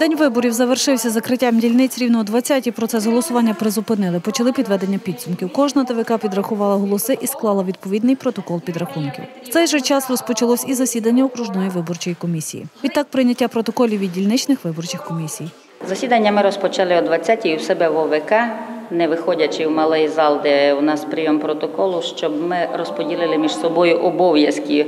День виборів завершився закриттям дільниць рівно о 20-й. Процес голосування призупинили. Почали підведення підсумків. Кожна ТВК підрахувала голоси і склала відповідний протокол підрахунків. В цей же час розпочалось і засідання окружної виборчої комісії. Відтак прийняття протоколів від дільничних виборчих комісій. Засідання ми розпочали о 20-й у себе в ОВК, не виходячи в малий зал, де у нас прийом протоколу, щоб ми розподілили між собою обов'язки,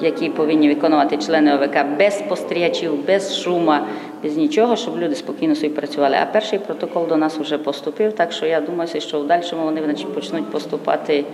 які повинні виконувати члени ОВК без спостерігачів, без шума, без нічого, щоб люди спокійно собі працювали. А перший протокол до нас вже поступив, так що я думаю, що в дальшому вони почнуть поступати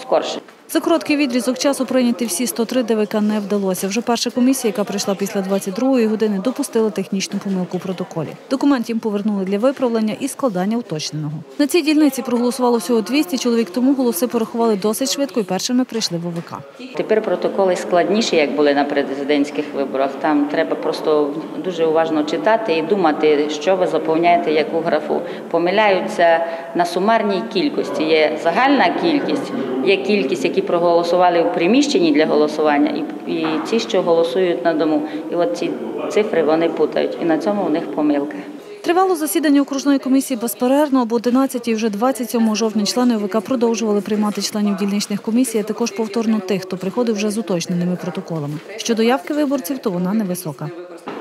скорше. За короткий відрізок часу прийняти всі 103 ДВК не вдалося. Вже перша комісія, яка прийшла після 22-ї години, допустила технічну помилку у протоколі. Документ їм повернули для виправлення і складання уточненого. На цій дільниці проголосувало всього 200 чоловік, тому голоси порахували досить швидко і першими прийшли в ОВК. Тепер протоколи складніші, як були на президентських виборах. Там треба просто дуже уважно читати і думати, що ви заповняєте яку графу. Помиляються на сумарній кількості. Є загальна кількість, є кількість, які проголосували в приміщенні для голосування, і, і ті, що голосують на дому. І от ці цифри вони путають. І на цьому у них помилка. Тривало засідання окружної комісії безперервно. Об 11 і вже 27 жовтня члени ОВК продовжували приймати членів дільничних комісій, а також повторно тих, хто приходив вже з уточненими протоколами. Щодо явки виборців, то вона невисока.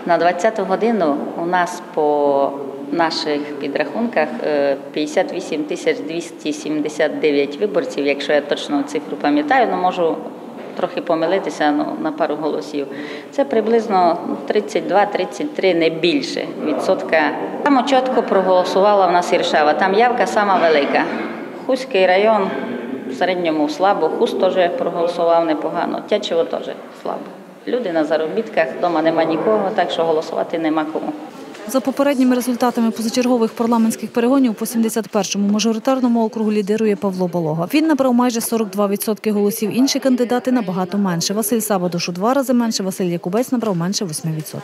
На 20-ту годину у нас по наших підрахунках е, 58 тисяч 279 виборців, якщо я точно цифру пам'ятаю, ну можу трохи помилитися ну, на пару голосів. Це приблизно ну, 32-33, не більше відсотка. Там чітко проголосувала в нас Іршава, там явка сама велика. Хуський район в середньому слабо, Хуст теж проголосував непогано, Тячево теж слабо. Люди на заробітках, вдома нема нікого, так що голосувати нема кому. За попередніми результатами позачергових парламентських перегонів по 71-му мажоритарному округу лідирує Павло Болога. Він набрав майже 42% голосів. Інші кандидати набагато менше. Василь Сабадушу два рази менше, Василь Якубець набрав менше 8%.